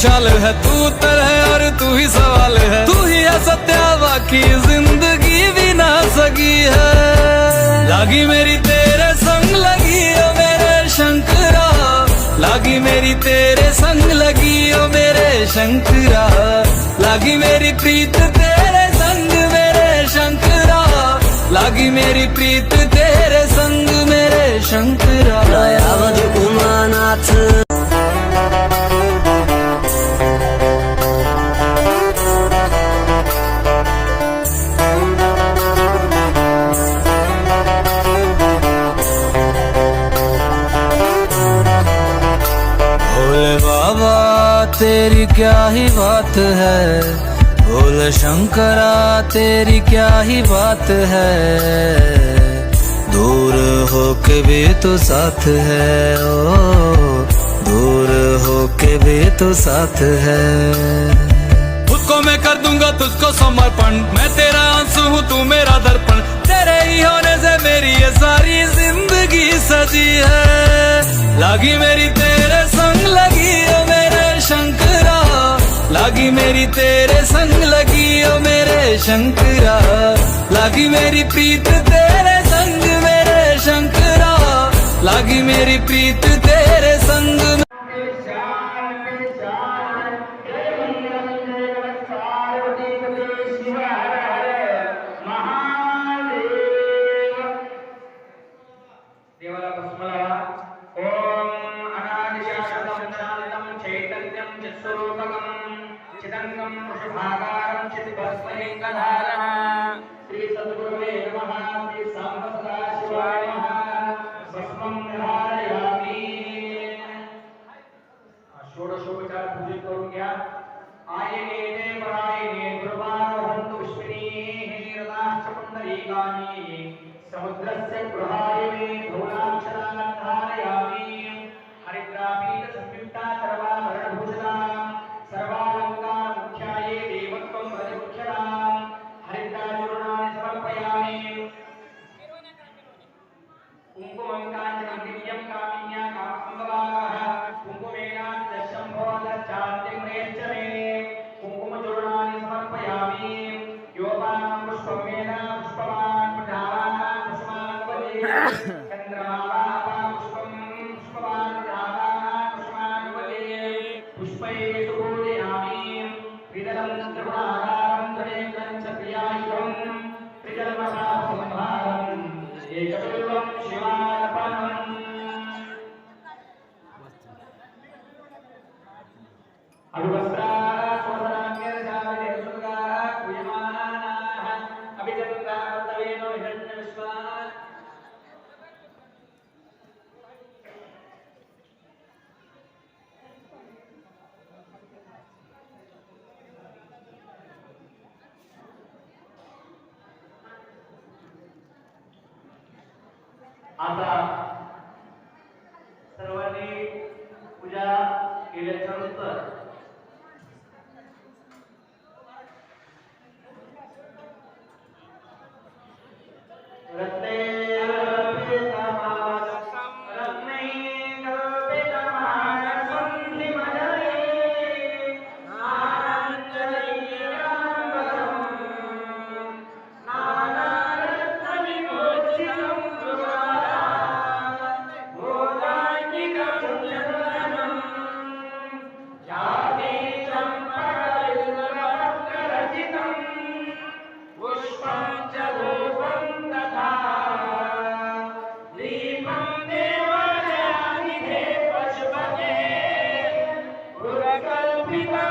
विशाल है, तू उत्तर है और तू ही सवाल है। तू ही है सत्या बाकी ज़िंदगी भी ना सकी है। लागी मेरी तेरे संग, लगी ओ मेरे शंकरा। लागी मेरी तेरे संग, लगी ओ मेरे शंकरा। लागी मेरी प्रीत तेरे संग, मेरे शंकरा। लागी मेरी प्रीत तेरे संग, मेरे शंकरा। बात है। भोले शंकरा तेरी क्या ही बात है? दूर हो के भी तो साथ है, ओ, दूर हो के भी तो साथ है। खुद मैं कर दूँगा तुझको समर्पण। मैं तेरा आँसू हूँ, तू मेरा दर्पण। तेरे ही होने से मेरी ये सारी ज़िंदगी सजी है। लागी मेरी तेरे लागी मेरी तेरे संग लगी ओ मेरे शंकरा। लागी मेरी प्रीत तेरे संग मेरे शंकरा। लागी मेरी प्रीत కుంకుమం కాంచనీయం కామిన్యా కామసంభవాహ కుంకుమేనా దశంభో దశాంతి ప్రేక్షమే కుంకుమ చూర్ణాన్ని సమర్పయామి యోపానాం పుష్పమేనా పుష్పమాన్ పుటారాణాం పుష్పాన్ आता सर्वांनी पूजा केल्याच्यानंतर পিতা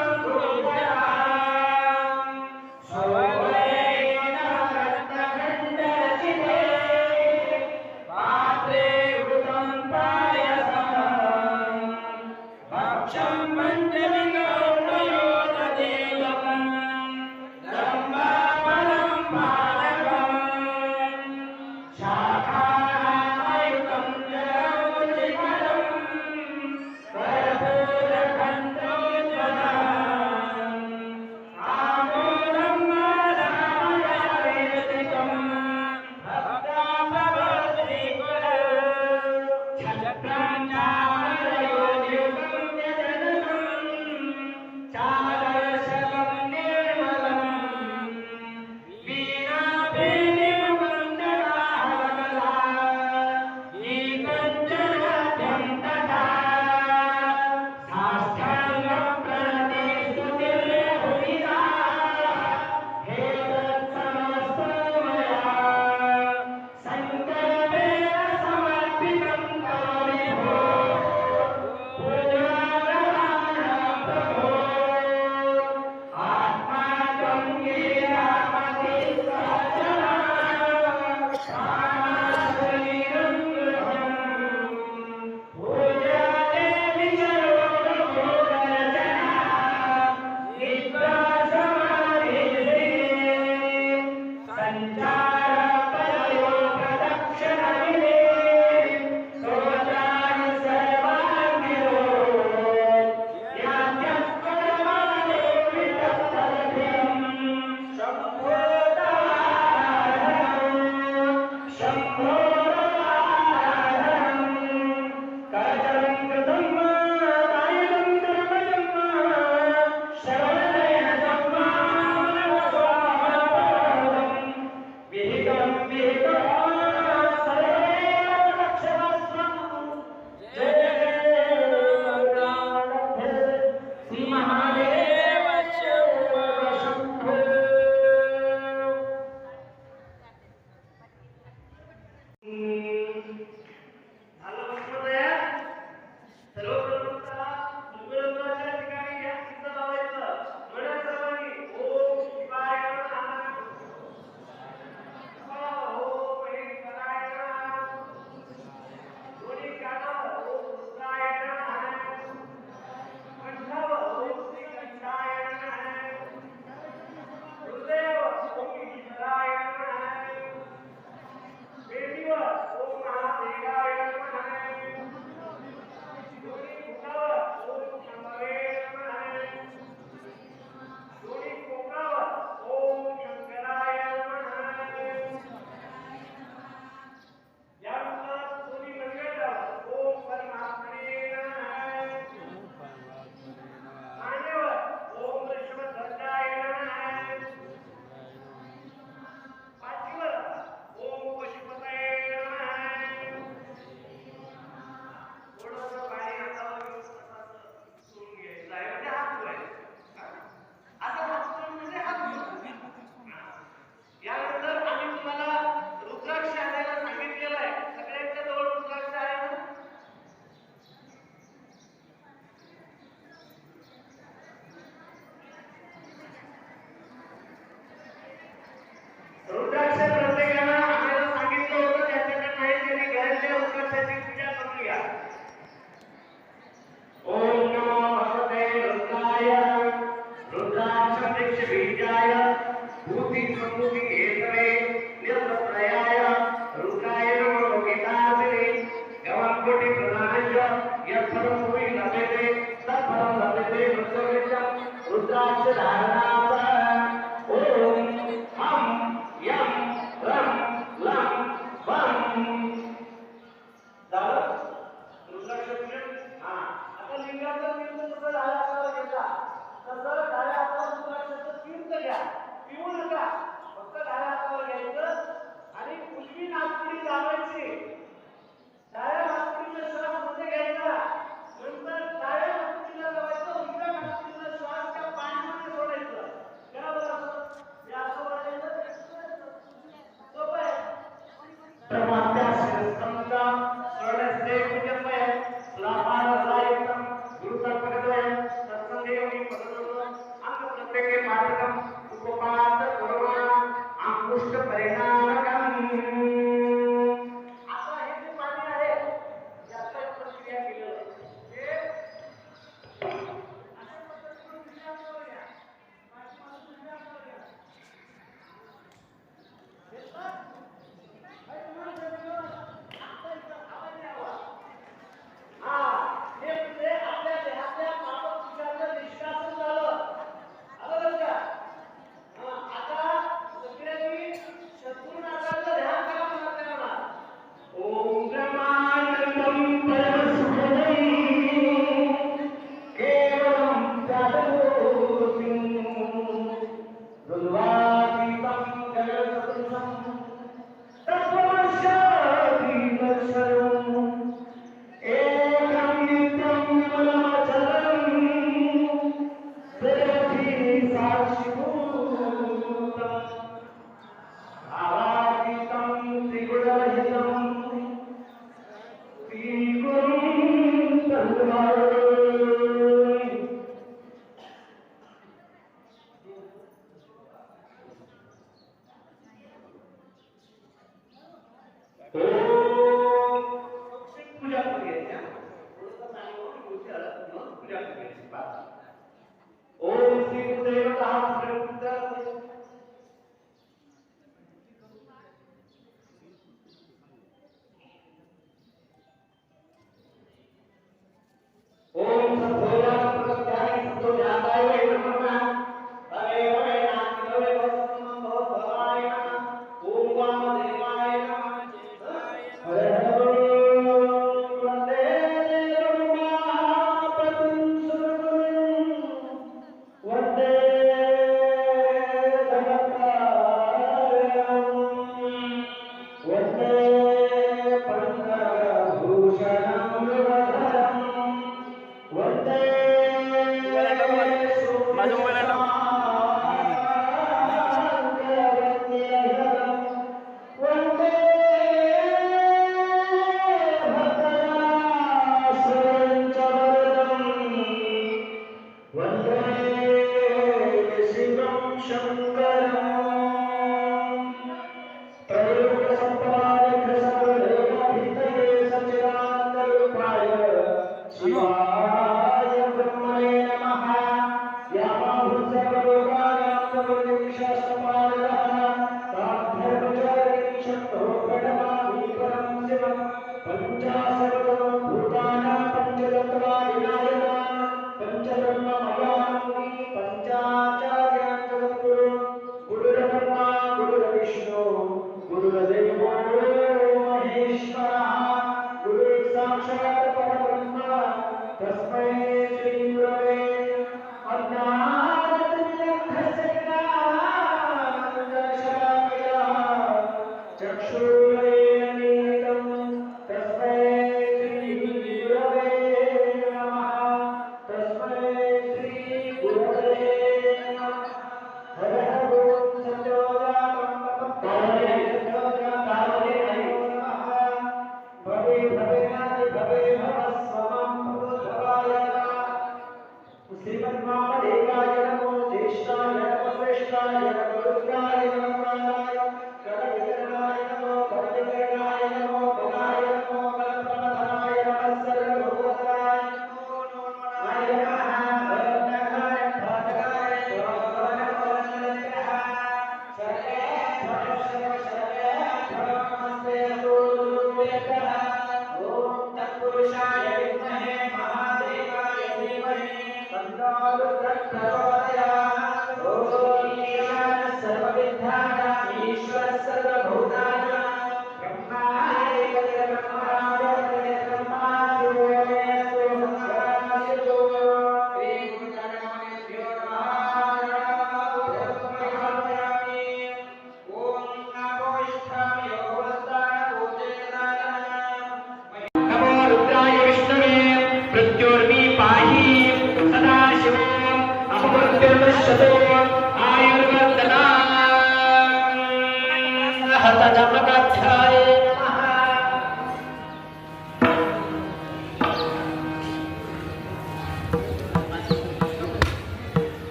হবে থাক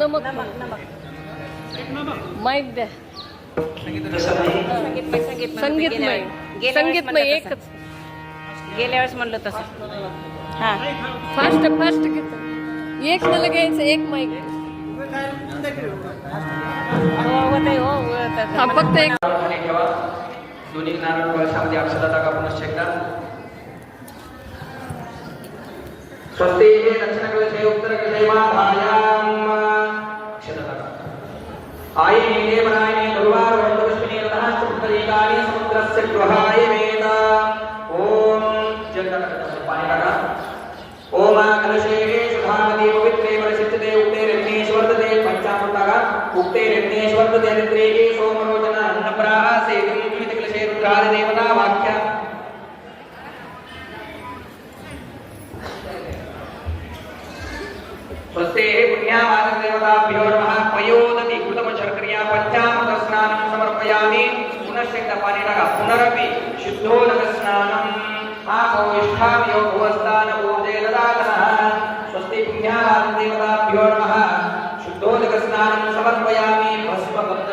नमक. माईक द्या. नाही गेल्या वेळेस संगीतमय म्हणलं एकच. तसं. गेल्या वेळेस म्हणलं तसं. हा. फास्ट फास्ट घेत एक मला घ्यायचं एक माईक हो हो फक्त एक. ठेवा दोन्ही नारळ कळशामध्ये स्वस्ति दक्षिणकलशे उत्तरकलशे आयिने देवनायिने दुर्वार वन्दपुष्पिने रथः समुद्रस्य गृहाय वेद। ॐ जल टाका ओम कलशे सुधामती पवित्रे उक्ते रत्नेश्वर्तते पंचामृत उक्ते रत्नेश्वर्तते निद्रेके सोमरोचन अन्नप्रासे विविध कलशे रुद्रादि देवता स्वस्ते पुण्यावाद नमः पयोदति पंचामृत स्नानं समर्पयामि। पुनश्च एकदा पाणी टाका पुनरपि शुद्धोदक स्नानं आपोष्ठामि भुवस्थान ऊर्जे ददातनः स्वस्ति पुण्यावाद देवताभ्यो नमः। शुद्धोदक स्नानं समर्पयामि भस्मगन्ध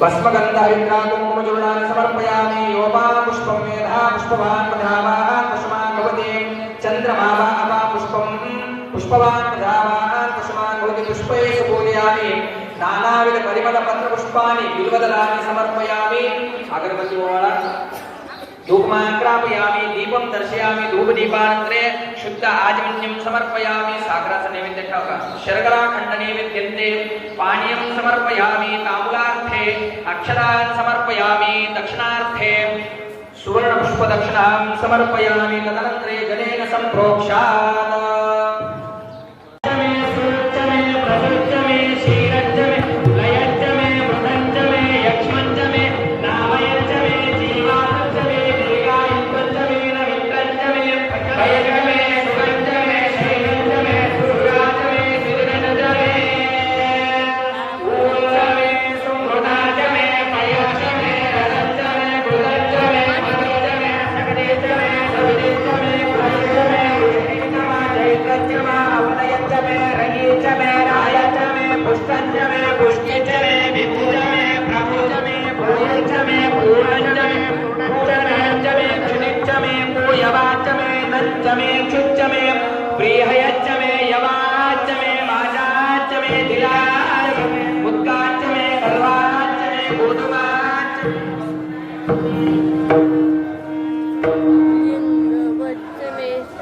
भस्मगन्धविन्द्राकुङ्कुमचूर्णानि समर्पयामि। योपा पुष्पं मेधा पुष्पवान् प्रधावान् कुसुमान् भवति। चन्द्रमा वा अपा पुष्पं पुष्पवान् నానావిధ పరిమళ పత్ర పుష్పాన్ని విలువదలాన్ని సమర్పయామి. అగరబత్తి పోవాలా ధూపమాక్రాపయామి దీపం దర్శయామి ధూప దీపానంతరే శుద్ధ ఆజమన్యం సమర్పయామి. సాగరాస నైవేద్య శర్కరాఖండ నైవేద్యంతే పానీయం సమర్పయామి తాములార్థే అక్షరాన్ సమర్పయామి దక్షిణార్థే సువర్ణ పుష్ప దక్షిణాం సమర్పయామి. తదనంతరే జనేన సంప్రోక్షాత్.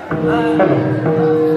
哎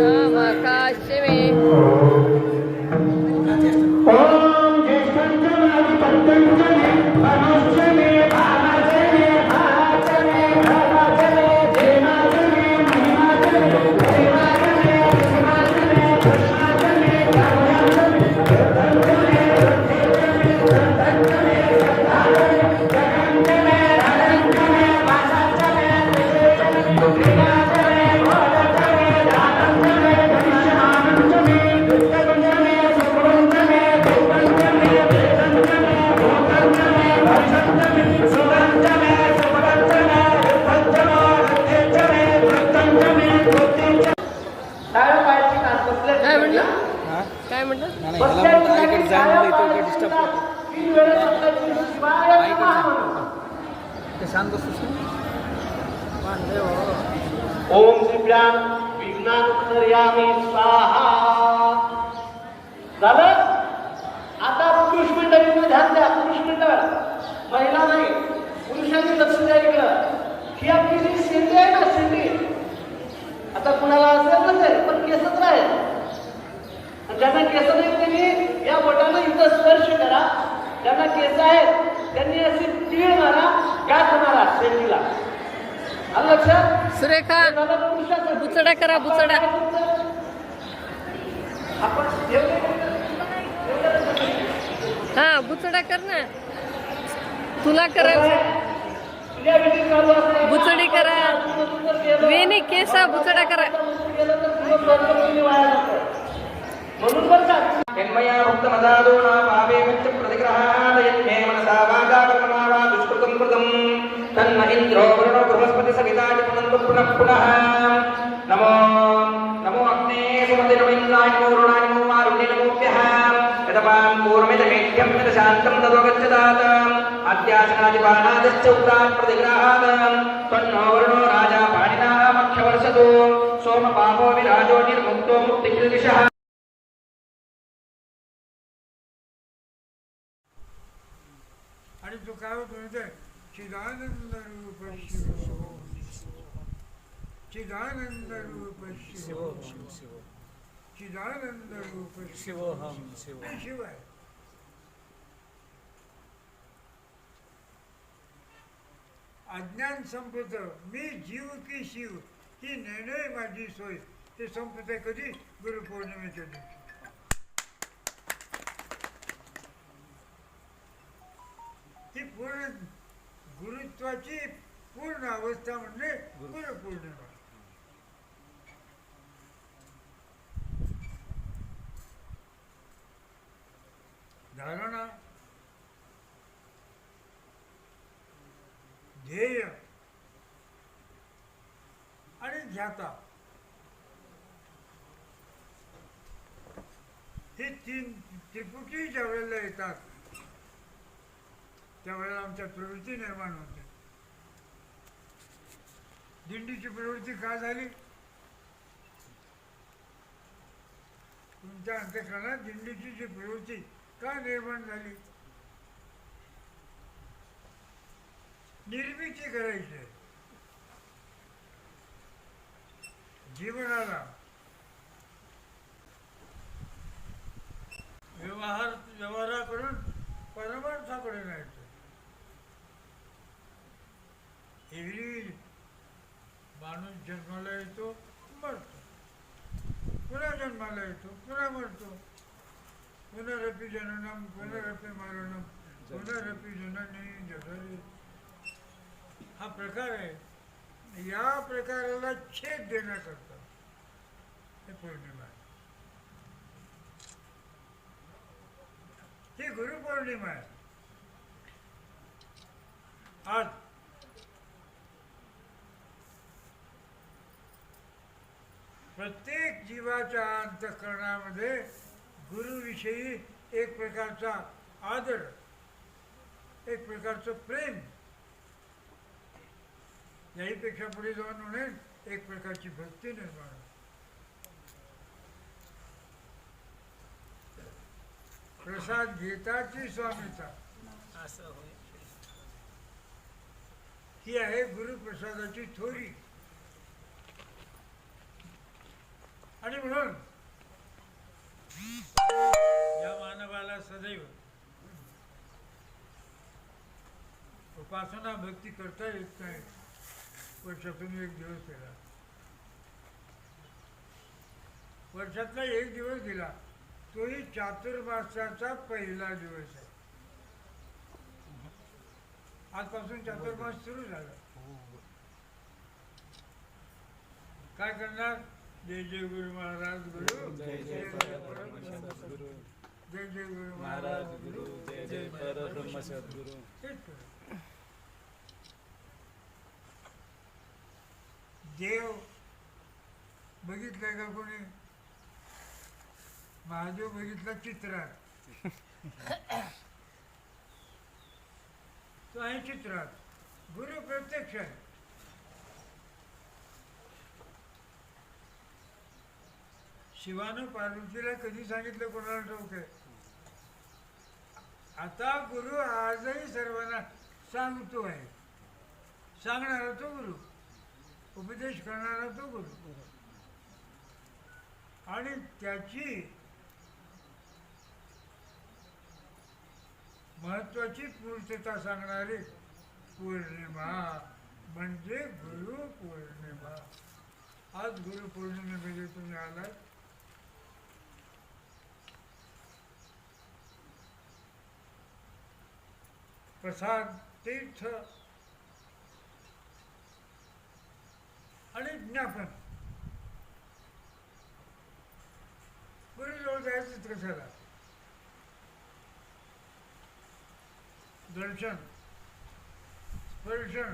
ओम श्रीभ्याम विघ्नानुत्तर्यामी स्वाहा. झालं? आता पुरुष मंडळींना ध्यान द्या. पुरुष मंडळ महिला नाही पुरुषांनी लक्ष द्या इकडं. ही आपली जी शेंडी आहे ना शेंडी आता कुणाला असेल नसेल पण केसच राहील ज्यांना केस नाही त्यांनी या बोटानं इथं स्पर्श करा. ज्यांना केस आहेत त्यांनी अशी तीळ मारा गाठ मारा आलं लक्षात? सुरेखा. बुचडा करा बुचडा. आपण हा बुचडा कर ना. तुला करायचं बुचडी करा. वेणी केसा बुचडा करा. म्हणून बरं का यन्मया मुक्तमदादो न पापेभ्यश्च प्रतिग्रहात् यन्मे मनसा वाचा कर्मणा वा दुष्कृतं कृतं तन्न इन्द्रो वरुणो बृहस्पति सविता च पुनन्तु पुनः पुनः नमो नमो अग्ने सुमतिरमिन्द्र रुद्राय नमो वरुणाय नमो वारुणे नमोऽप्यः यतपां पूर्वमिदमेध्यं यतशान्तं ततो गच्छतात् अद्यासनादिपानादिश्च उक्तात् प्रतिग्रहात् त्वन्नो वरुणो राजा पाणिनामख्यवर्षतु सोमपापो विराजो निर्मुक्तो मुक्तिकिल्बिषः काय होतो माहिती आहे? चिदानंद रूप शिव चिदानंद रूप शिव चिदानंद रूप शिवोहम शिव शिव आहे अज्ञान संपत मी जीव की शिव ही निर्णय माझी सोय ते संपत कधी गुरुपौर्णिमेच्या दिवशी ही पूर्ण गुरुत्वाची पूर्ण अवस्था म्हणजे गुरुपौर्णिमा धारणा ध्येय. आणि ध्याता. हे तीन त्रिपुटी ज्या वेळेला येतात त्यावेळेला आमच्यात प्रवृत्ती निर्माण होते दिंडीची प्रवृत्ती का झाली? तुमच्या अंतकरणात दिंडीची जी प्रवृत्ती का निर्माण झाली? निर्मिती करायची. आहे. जीवनाला. व्यवहार व्यवहाराकडून परमार्थाकडे जायचं. एरवी माणूस जन्माला येतो मरतो. पुन्हा जन्माला येतो पुन्हा मरतो. पुनरपी जननम पुनरपी मरणम पुनरपी जननी जगरी हा प्रकार आहे. या प्रकाराला छेद देण्याकरता हे पौर्णिमा आहे. ही गुरुपौर्णिमा आहे. आज प्रत्येक जीवाच्या अंतःकरणामध्ये गुरुविषयी एक प्रकारचा आदर एक प्रकारचं प्रेम. याहीपेक्षा पुढे जाऊन म्हणेल एक प्रकारची भक्ती निर्माण. प्रसाद घेताची स्वामीचा ही आहे गुरुप्रसादाची थोरी. आणि म्हणून या मानवाला सदैव उपासना भक्ती करता येत नाही. वर्षातून एक दिवस केला वर्षातला एक दिवस दिला तोही चातुर्मासाचा पहिला दिवस आहे. आजपासून चातुर्मास सुरू झाला. काय करणार? जय जय गुरु महाराज गुरु जय जय परमहंस गुरु जय जय गुरु महाराज गुरु जय जय परम सद्गुरु. देव बघितलंय का कोणी? महादेव बघितला चित्रात. तो आहे चित्रात. गुरु प्रत्यक्ष आहे. शिवानं पार्वतीला कधी सांगितलं कोणाला ठाऊक आहे? आता गुरु आजही सर्वांना सांगतो आहे. सांगणारा तो गुरु. उपदेश करणारा तो गुरु. आणि त्याची महत्वाची पूर्तता सांगणारी पौर्णिमा म्हणजे गुरु पौर्णिमा. आज गुरु पौर्णिमेमध्ये तुम्ही आलात. प्रसाद तीर्थ आणि ज्ञापन. गुरुजवळ जायचं कशाला दर्शन स्पर्शन.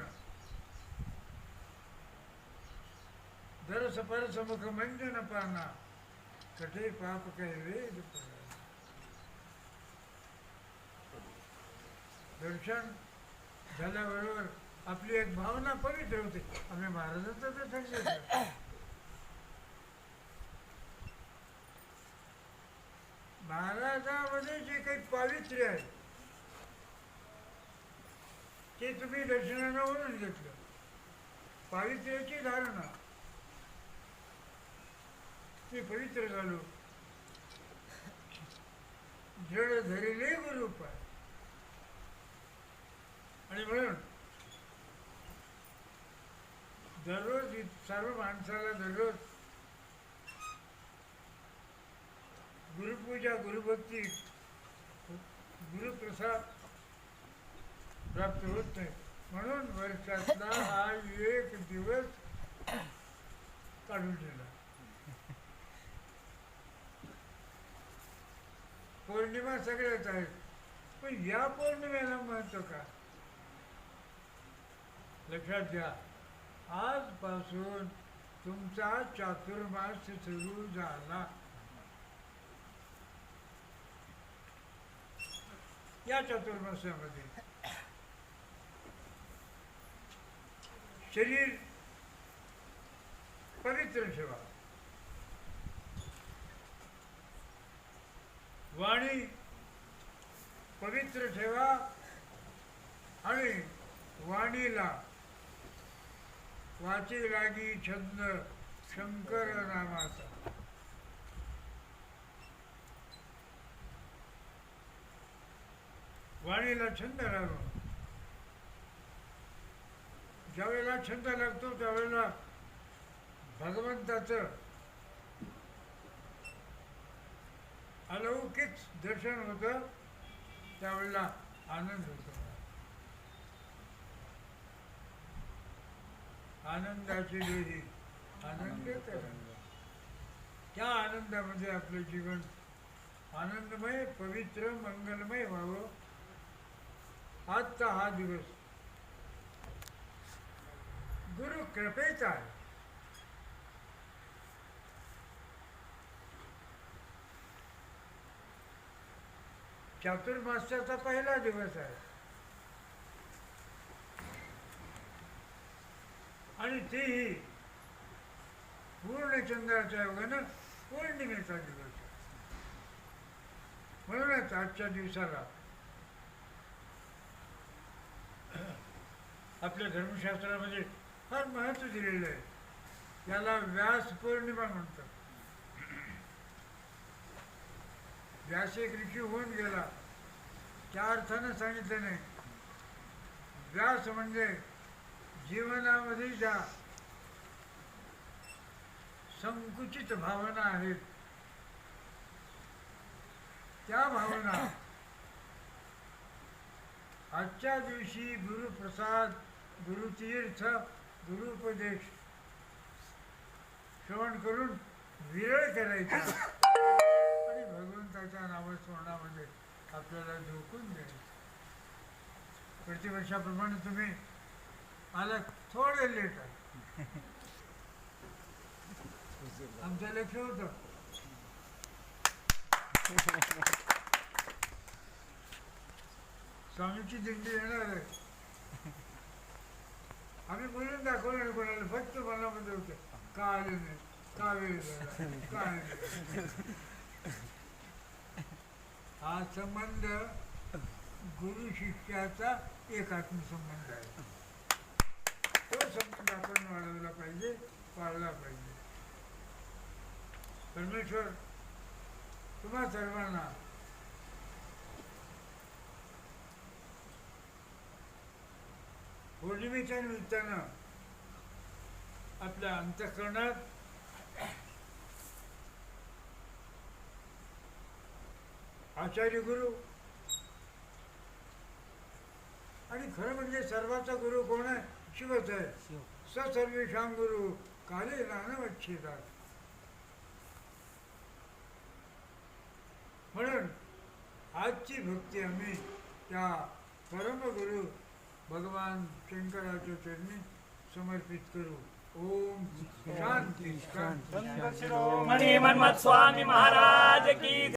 दरस परसमुख मंजन पाना कठे पाप कहवे दर्शन झाल्याबरोबर आपली एक भावना पवित्र होते. आम्ही महाराजांचं तर सांगितलं महाराजामध्ये जे काही पावित्र्य आहे ते तुम्ही दर्शनानं वरून घेतलं. पावित्र्याची धारणा. ते पवित्र झालो. जड धरिले गुरुपाय आणि म्हणून दररोज सर्व माणसाला दररोज गुरुपूजा गुरुभक्ती गुरुप्रसाद प्राप्त होत नाही. म्हणून वर्षातला हा एक दिवस काढून दिला पौर्णिमा सगळ्याच आहेत पण या पौर्णिमेला महत्त्व का? लक्षात घ्या. आजपासून तुमचा चातुर्मास सुरू झाला. या चातुर्मासामध्ये शरीर पवित्र ठेवा. वाणी पवित्र ठेवा आणि वाणीला वाचे लागी छंद शंकर नामाचा. वाणीला छंद लागून. ज्यावेळेला छंद लागतो त्यावेळेला भगवंताचं अलौकिक दर्शन होतं त्यावेळेला आनंद होतो. आनंदाची देही आनंद तरंग. त्या आनंदामध्ये आपलं जीवन आनंदमय पवित्र मंगलमय व्हावं. आजचा हा दिवस गुरु कृपेचा आहे. चातुर्मास्याचा पहिला दिवस आहे. आणि तेही पूर्णचंद्राच्या योगानं पौर्णिमेचा दिवस म्हणूनच आजच्या दिवसाला आपल्या धर्मशास्त्रामध्ये फार महत्त्व दिलेलं आहे. याला व्यास पौर्णिमा म्हणतात. व्यास एक ऋषी होऊन गेला. त्या अर्थानं सांगितलं नाही. व्यास म्हणजे जीवनामध्ये ज्या संकुचित भावना आहेत त्या भावना आजच्या दिवशी गुरुप्रसाद गुरुतीर्थ गुरुपदेश श्रवण करून विरळ करायचा. आणि भगवंताच्या नावस्मरणामध्ये आपल्याला झोकून द्यायचं. प्रतिवर्षाप्रमाणे तुम्ही आला थोडे लेट आहे आमचं लक्ष होतं. स्वामीची दिंडी येणार आहे. आम्ही बोलून दाखवलं कोणाला. फक्त मनामध्ये होते का आले नाही? का वेळ झाला? का हा संबंध गुरु शिष्याचा एकात्म संबंध आहे. तो संबंध आपण वाढवला पाहिजे पाळला पाहिजे परमेश्वर तुम्हा सर्वांना पौर्णिमेच्या निमित्तानं आपल्या अंतःकरणात आचार्य गुरु आणि खरं म्हणजे सर्वाचा गुरु कोण आहे? शिवत आहे स सर्वेशां गुरु काले नानवच्छेदात म्हणून आजची भक्ती आम्ही त्या परमगुरु भगवान शंकराच्या चरणी समर्पित करू. ओम शांती शांती स्वामी महाराज की